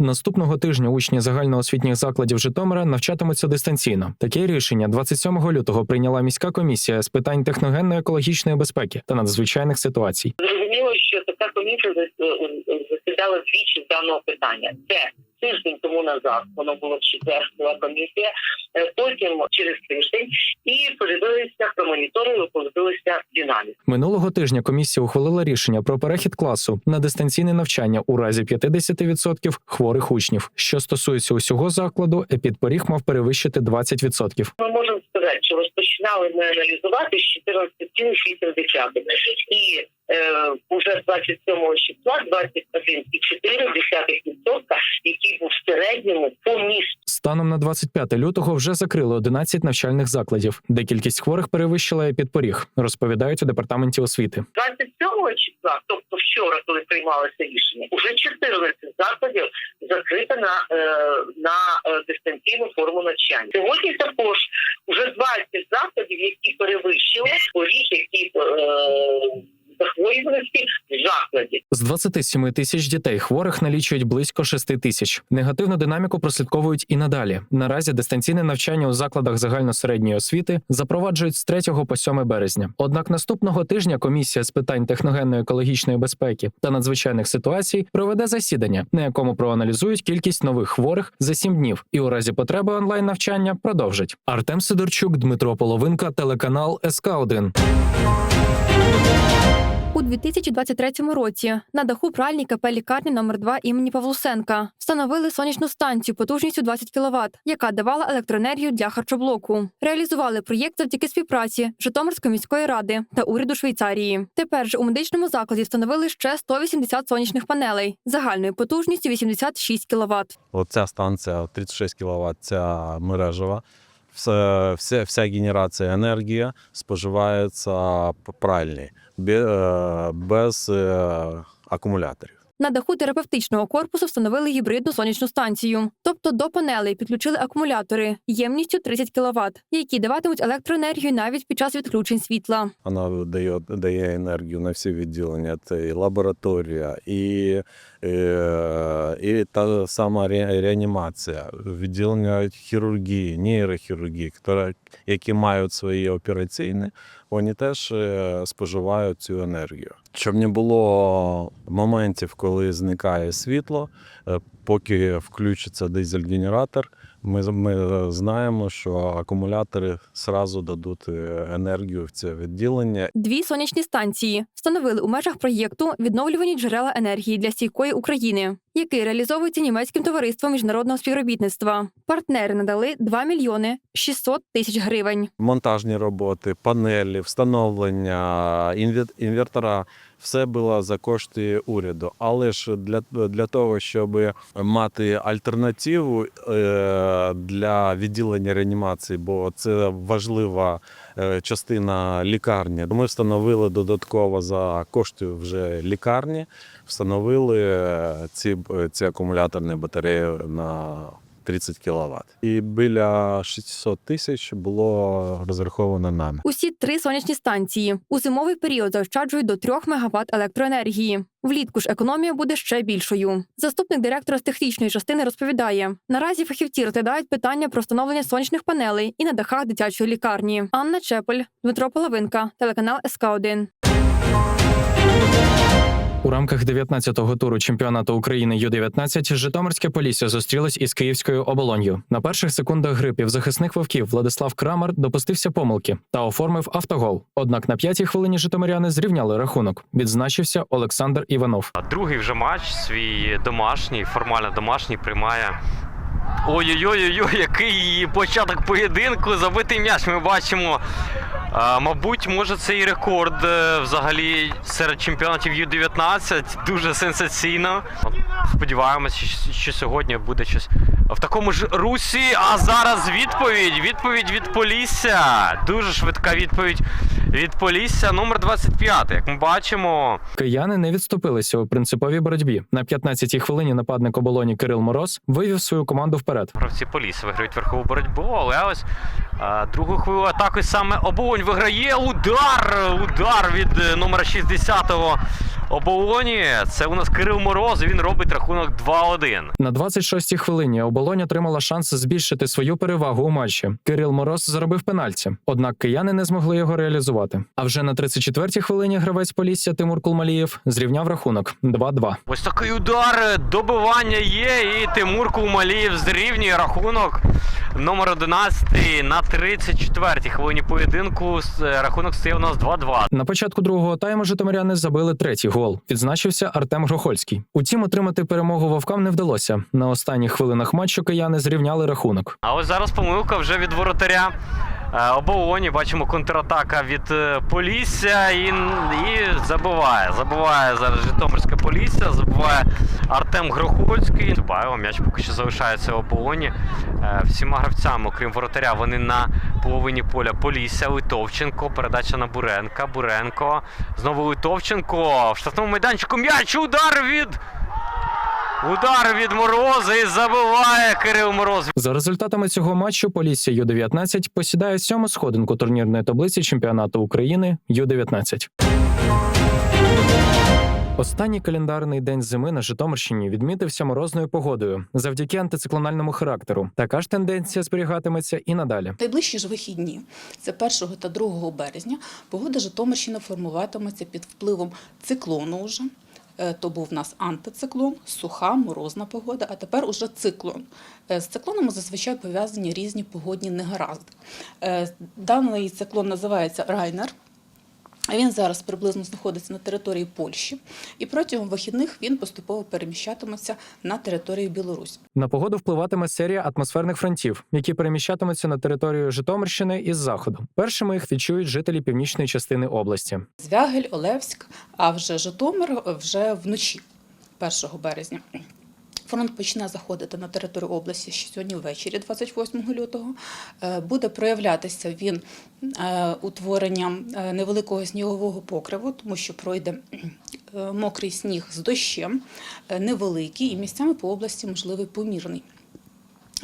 Наступного тижня учні загальноосвітніх закладів Житомира навчатимуться дистанційно. Таке рішення 27 лютого прийняла міська комісія з питань техногенно-екологічної безпеки та надзвичайних ситуацій. Зрозуміло, що така комісія е, засідала двічі з даного питання. Це тиждень тому назад воно було в четвер була комісія. е, Потім через тиждень і подивилися, промоніторили, подивилися динаміку. Минулого тижня комісія ухвалила рішення про перехід класу на дистанційне навчання у разі 50% хворих учнів. Що стосується усього закладу, епідпоріг мав перевищити 20%. Ми можемо сказати, що розпочинали ми аналізувати з 14,8 і е, уже 27 числа 21,4%, в середньому по місту. Станом на 25 лютого вже закрили 11 навчальних закладів, де кількість хворих перевищила епідпоріг, розповідають у департаменті освіти. 27 числа, тобто вчора, коли приймалося рішення, уже 14 закладів закрито на, е, на е, дистанційну форму навчання. Сьогодні також вже 20 закладів, які перевищили поріг, які е, захворюваності в закладі. З 27 тисяч дітей хворих налічують близько 6 тисяч. Негативну динаміку прослідковують і надалі. Наразі дистанційне навчання у закладах загальносередньої освіти запроваджують з 3 по 7 березня. Однак наступного тижня комісія з питань техногенно-екологічної безпеки та надзвичайних ситуацій проведе засідання, на якому проаналізують кількість нових хворих за 7 днів, і у разі потреби онлайн навчання продовжать. Артем Сидорчук, Дмитро Половинка, телеканал СК 1 У 2023 році на даху пральній КП лікарні номер 2 імені Павлусенка встановили сонячну станцію потужністю 20 кВт, яка давала електроенергію для харчоблоку. Реалізували проєкт завдяки співпраці Житомирської міської ради та уряду Швейцарії. Тепер же у медичному закладі встановили ще 180 сонячних панелей загальною потужністю 86 кВт. Оця станція 36 кВт, ця мережева. Все, все, вся генерація енергії споживається пральні, без е, акумуляторів. На даху терапевтичного корпусу встановили гібридну сонячну станцію. Тобто до панелей підключили акумулятори ємністю 30 кВт, які даватимуть електроенергію навіть під час відключень світла. Вона дає, дає енергію на всі відділення. Це і лабораторія, і, е, і та сама ре- реанімація, відділення хірургії, нейрохірургії, які- мають свої операційні, вони теж е, споживають цю енергію. Щоб не було моментів, коли зникає світло, е, поки включиться дизель-генератор, ми, ми знаємо, що акумулятори зразу дадуть е, енергію в це відділення. Дві сонячні станції встановили у межах проєкту відновлювані джерела енергії для стійкої України, який реалізовується німецьким товариством міжнародного співробітництва. Партнери надали 2 мільйони 600 тисяч гривень. Монтажні роботи, панелі, встановлення, інвер- інвертора. Все було за кошти уряду. Але ж для, для того, щоб мати альтернативу е, для відділення реанімації, бо це важлива е, частина лікарні. Ми встановили додатково за кошти вже лікарні, встановили е, ці, ці акумуляторні батареї на 30 кВт. І біля 600 тисяч було розраховано нами. Усі три сонячні станції у зимовий період заощаджують до 3 МВт електроенергії. Влітку ж економія буде ще більшою. Заступник директора з технічної частини розповідає: наразі фахівці розглядають питання про встановлення сонячних панелей і на дахах дитячої лікарні. Анна Чепель, Дмитро Половинка, телеканал СК 1 У рамках 19-го туру чемпіонату України Ю-19 Житомирське Полісся зустрілось із Київською оболонью. На перших секундах гри півзахисних вовків Владислав Крамер допустився помилки та оформив автогол. Однак на п'ятій хвилині житомиряни зрівняли рахунок. Відзначився Олександр Іванов. Другий вже матч свій домашній, формально домашній, приймає. Ой-ой-ой, який початок поєдинку. Забитий м'яч ми бачимо. А, мабуть, може це і рекорд е, взагалі серед чемпіонатів Ю-19. Дуже сенсаційно. Сподіваємося, що- що сьогодні буде щось в такому ж русі. А зараз відповідь. Відповідь від Полісся. Дуже швидка відповідь від Полісся. Номер 25. Як ми бачимо, Кияни не відступилися у принциповій боротьбі. На 15-й хвилині нападник оболоні Кирил Мороз вивів свою команду вперед. Гравці Поліс виграють верхову боротьбу, але ось а, другу хвилю атаки саме оболонь виграє удар! Удар від е, номера 60-го оболоні. Це у нас Кирил Мороз. Він робить рахунок 2-1. На 26-й хвилині оболонь отримала шанс збільшити свою перевагу у матчі. Кирил Мороз заробив пенальті, однак кияни не змогли його реалізувати. А вже на 34-й хвилині гравець Полісся Тимур Кулмалієв зрівняв рахунок 2-2. Ось такий удар, добивання є, і Тимур Кулмалієв зрівнює рахунок. Номер 11 на 34-й хвилині поєдинку. Рахунок стає у нас 2-2. На початку другого тайму житомиряни забили третій гол. Відзначився Артем Грохольський. Утім, отримати перемогу вовкам не вдалося. На останніх хвилинах матчу кияни зрівняли рахунок. А ось зараз помилка вже від воротаря. Е, Оболоні бачимо контратака від е, Полісся і, і забиває. Забиває зараз Житомирське Полісся, забиває Артем Грохольський. Забаєво, м'яч поки що залишається оболоні. Е, Всіма гравцями, окрім воротаря, вони на половині поля Полісся. Литовченко, передача на Буренка. Буренко. Знову Литовченко. В штрафному майданчику м'яч. Удар від. Удар від Мороза і забиває Кирил Мороз. За результатами цього матчу Полісся Ю-19 посідає сьому сходинку турнірної таблиці чемпіонату України Ю-19. Останній календарний день зими на Житомирщині відмітився морозною погодою завдяки антициклональному характеру. Така ж тенденція зберігатиметься і надалі. Найближчі ж вихідні, це 1 та 2 березня, погода Житомирщини формуватиметься під впливом циклону вже. Е, То був в нас антициклон, суха, морозна погода, а тепер уже циклон. Е, З циклоном зазвичай пов'язані різні погодні негаразди. Е, Даний циклон називається Райнер. Він зараз приблизно знаходиться на території Польщі, і протягом вихідних він поступово переміщатиметься на територію Білорусі. На погоду впливатиме серія атмосферних фронтів, які переміщатимуться на територію Житомирщини із заходу. Першими їх відчують жителі північної частини області. Звягель, Олевськ, а вже Житомир вже вночі, 1 березня. Фронт почне заходити на територію області ще сьогодні ввечері, 28 лютого. Е, Буде проявлятися він е, утворенням е, невеликого снігового покриву, тому що пройде мокрий сніг з дощем, невеликий і місцями по області можливий помірний.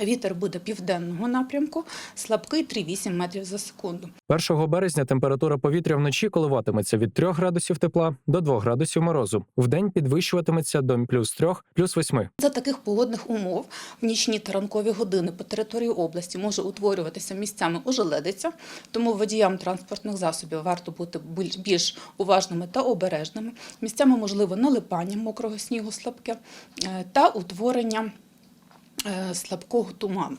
Вітер буде південного напрямку, слабкий 3,8 метрів за секунду. 1 березня температура повітря вночі коливатиметься від 3 градусів тепла до 2 градусів морозу. Вдень підвищуватиметься до плюс 3, плюс 8. За таких погодних умов в нічні та ранкові години по території області може утворюватися місцями ожеледиця, тому водіям транспортних засобів варто бути більш- уважними та обережними. Місцями можливо налипання мокрого снігу слабке е, та утворення слабкого туману.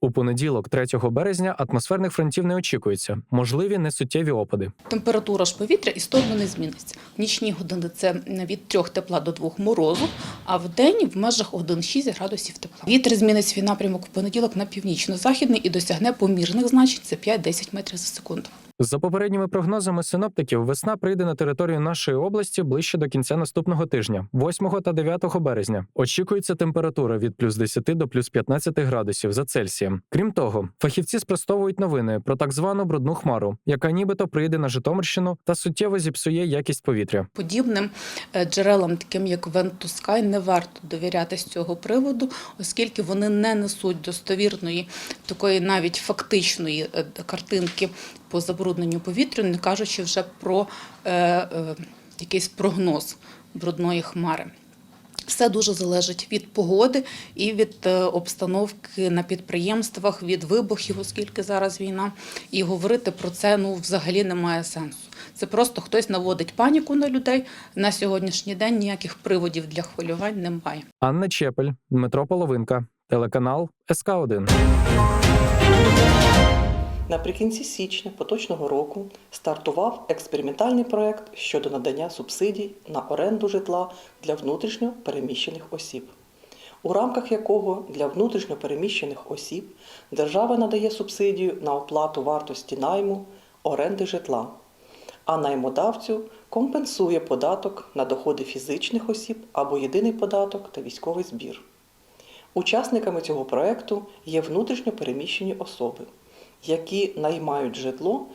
У понеділок, 3 березня, атмосферних фронтів не очікується. Можливі несуттєві опади. Температура ж повітря істотно не зміниться. В нічні години це від 3 тепла до 2 морозу, а в день в межах 1-6 градусів тепла. Вітер змінить свій напрямок в понеділок на північно-західний і досягне помірних значень це 5-10 метрів за секунду. За попередніми прогнозами синоптиків, весна прийде на територію нашої області ближче до кінця наступного тижня, 8 та 9 березня. Очікується температура від плюс 10 до плюс 15 градусів за Цельсієм. Крім того, фахівці спростовують новини про так звану брудну хмару, яка нібито прийде на Житомирщину та суттєво зіпсує якість повітря. Подібним е, джерелам, таким як Вентускай, не варто довіряти з цього приводу, оскільки вони не несуть достовірної, такої навіть фактичної е, картинки по забрудненню повітря, не кажучи вже про е, е, якийсь прогноз брудної хмари. Все дуже залежить від погоди і від е, обстановки на підприємствах, від вибухів, оскільки зараз війна. І говорити про це ну взагалі немає сенсу. Це просто хтось наводить паніку на людей. На сьогоднішній день ніяких приводів для хвилювань немає. Анна Чепель, Дмитро Половинка, телеканал СК 1 Наприкінці січня поточного року стартував експериментальний проект щодо надання субсидій на оренду житла для внутрішньо переміщених осіб, у рамках якого для внутрішньо переміщених осіб держава надає субсидію на оплату вартості найму оренди житла, а наймодавцю компенсує податок на доходи фізичних осіб або єдиний податок та військовий збір. Учасниками цього проекту є внутрішньо переміщені особи, які наймають житло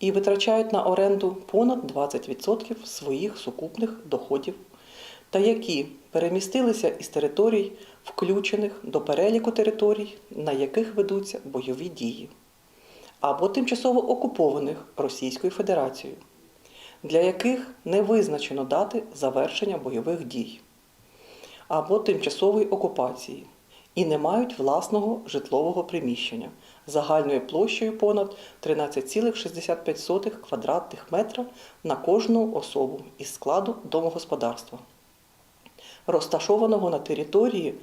і витрачають на оренду понад 20% своїх сукупних доходів, та які перемістилися із територій, включених до переліку територій, на яких ведуться бойові дії, або тимчасово окупованих Російською Федерацією. для яких не визначено дати завершення бойових дій або тимчасової окупації і не мають власного житлового приміщення загальною площею понад 13,65 квадратних метра на кожну особу із складу домогосподарства, розташованого на території,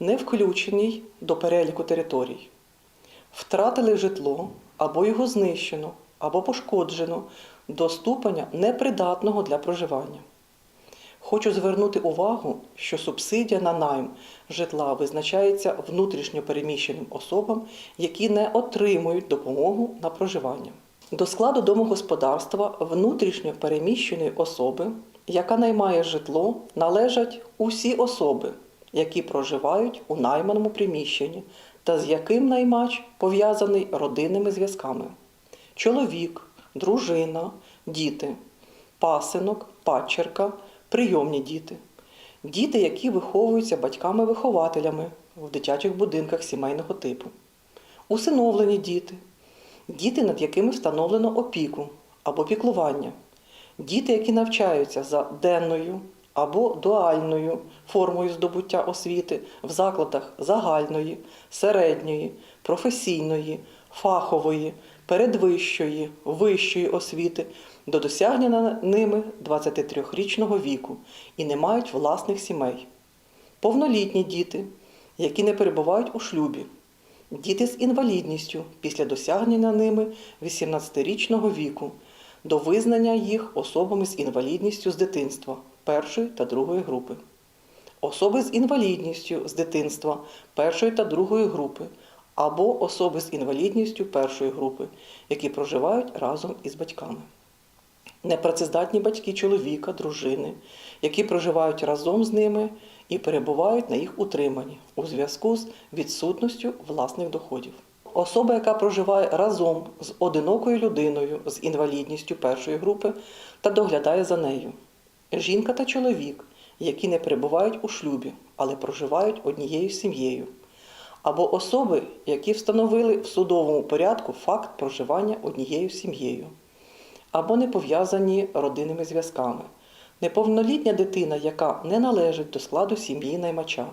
не включеній до переліку територій, втратили житло або його знищено, або пошкоджено до ступеня непридатного для проживання. Хочу звернути увагу, що субсидія на найм житла визначається внутрішньо переміщеним особам, які не отримують допомогу на проживання. До складу домогосподарства внутрішньо переміщеної особи, яка наймає житло, належать усі особи, які проживають у найманому приміщенні та з яким наймач пов'язаний родинними зв'язками: чоловік, дружина, діти, пасинок, падчерка, прийомні діти, діти, які виховуються батьками-вихователями в дитячих будинках сімейного типу, усиновлені діти, діти, над якими встановлено опіку або піклування, діти, які навчаються за денною або дуальною формою здобуття освіти в закладах загальної, середньої, професійної, фахової, передвищої, вищої освіти до досягнення ними 23-річного віку і не мають власних сімей, повнолітні діти, які не перебувають у шлюбі, діти з інвалідністю після досягнення ними 18-річного віку до визнання їх особами з інвалідністю з дитинства першої та другої групи, особи з інвалідністю з дитинства першої та другої групи або особи з інвалідністю першої групи, які проживають разом із батьками. Непрацездатні батьки чоловіка, дружини, які проживають разом з ними і перебувають на їх утриманні у зв'язку з відсутністю власних доходів. Особа, яка проживає разом з одинокою людиною з інвалідністю першої групи та доглядає за нею. Жінка та чоловік, які не перебувають у шлюбі, але проживають однією сім'єю. Або особи, які встановили в судовому порядку факт проживання однією сім'єю або не пов'язані родинними зв'язками, неповнолітня дитина, яка не належить до складу сім'ї наймача.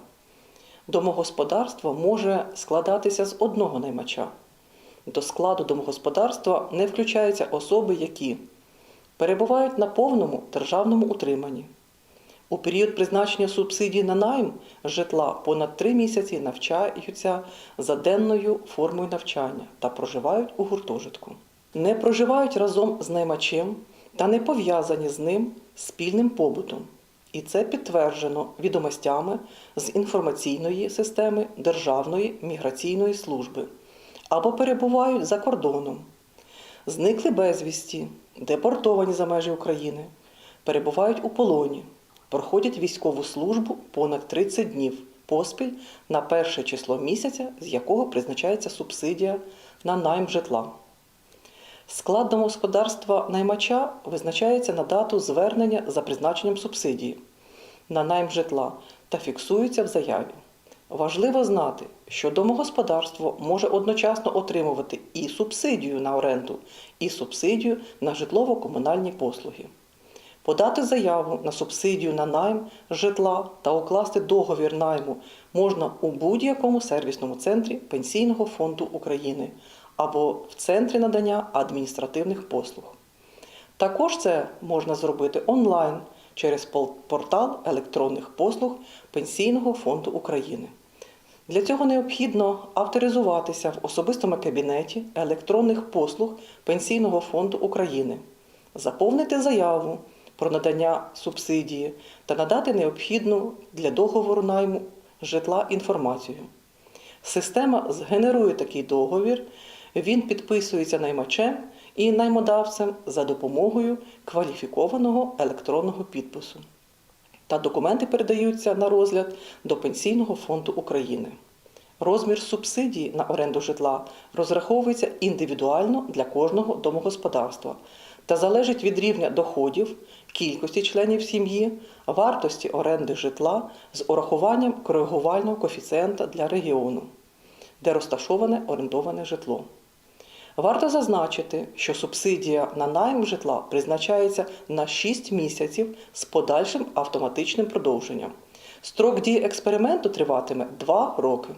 Домогосподарство може складатися з одного наймача. До складу домогосподарства не включаються особи, які перебувають на повному державному утриманні. У період призначення субсидій на найм житла понад три місяці навчаються за денною формою навчання та проживають у гуртожитку не проживають разом з наймачем та не пов'язані з ним спільним побутом. І це підтверджено відомостями з інформаційної системи Державної міграційної служби або перебувають за кордоном, зникли безвісті, депортовані за межі України, перебувають у полоні, проходять військову службу понад 30 днів поспіль на перше число місяця, з якого призначається субсидія на найм житла. Склад домогосподарства наймача визначається на дату звернення за призначенням субсидії на найм житла та фіксується в заяві. Важливо знати, що домогосподарство може одночасно отримувати і субсидію на оренду, і субсидію на житлово-комунальні послуги. Подати заяву на субсидію на найм житла та укласти договір найму можна у будь-якому сервісному центрі Пенсійного фонду України або в центрі надання адміністративних послуг. Також це можна зробити онлайн через портал електронних послуг Пенсійного фонду України. Для цього необхідно авторизуватися в особистому кабінеті електронних послуг Пенсійного фонду України, заповнити заяву про надання субсидії та надати необхідну для договору найму житла інформацію. Система згенерує такий договір, він підписується наймачем і наймодавцем за допомогою кваліфікованого електронного підпису. Та документи передаються на розгляд до Пенсійного фонду України. Розмір субсидії на оренду житла розраховується індивідуально для кожного домогосподарства та залежить від рівня доходів, кількості членів сім'ї, вартості оренди житла з урахуванням коригувального коефіцієнта для регіону, де розташоване орендоване житло. Варто зазначити, що субсидія на найм житла призначається на 6 місяців з подальшим автоматичним продовженням. Строк дії експерименту триватиме 2 роки.